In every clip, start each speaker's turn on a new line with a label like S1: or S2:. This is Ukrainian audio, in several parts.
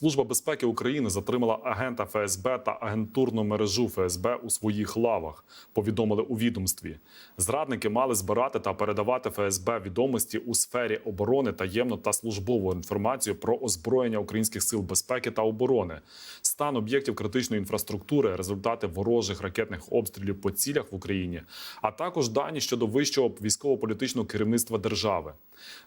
S1: Служба безпеки України затримала агента ФСБ та агентурну мережу ФСБ у своїх лавах. Повідомили у відомстві. Зрадники мали збирати та передавати ФСБ відомості у сфері оборони, таємну та службову інформацію про озброєння українських сил безпеки та оборони, стан об'єктів критичної інфраструктури, результати ворожих ракетних обстрілів по цілях в Україні, а також дані щодо вищого військово-політичного керівництва держави.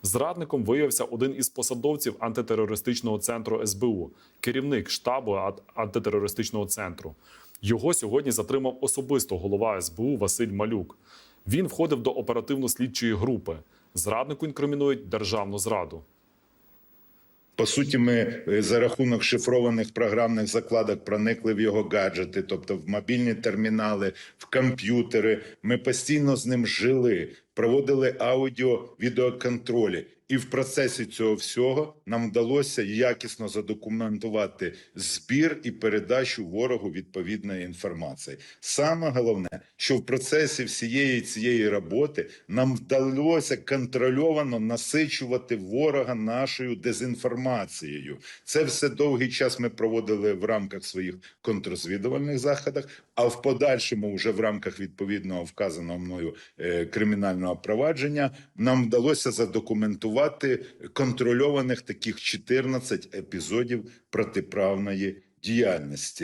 S1: Зрадником виявився один із посадовців антитерористичного центру СБУ, керівник штабу ан- антитерористичного центру. Його сьогодні затримав особисто голова СБУ Василь Малюк. Він входив до оперативно-слідчої групи. Зраднику інкримінують державну зраду.
S2: По суті, ми е, за рахунок шифрованих програмних закладок проникли в його гаджети, тобто в мобільні термінали, в комп'ютери. Ми постійно з ним жили, проводили аудіо, відеоконтролі. І в процесі цього всього нам вдалося якісно задокументувати збір і передачу ворогу відповідної інформації. Саме головне, що в процесі всієї цієї роботи нам вдалося контрольовано насичувати ворога нашою дезінформацією. Це все довгий час ми проводили в рамках своїх контррозвідувальних заходах, а в подальшому, вже в рамках відповідного вказаного мною е, кримінального провадження, нам вдалося задокументувати контрольованих таких 14 епізодів протиправної діяльності.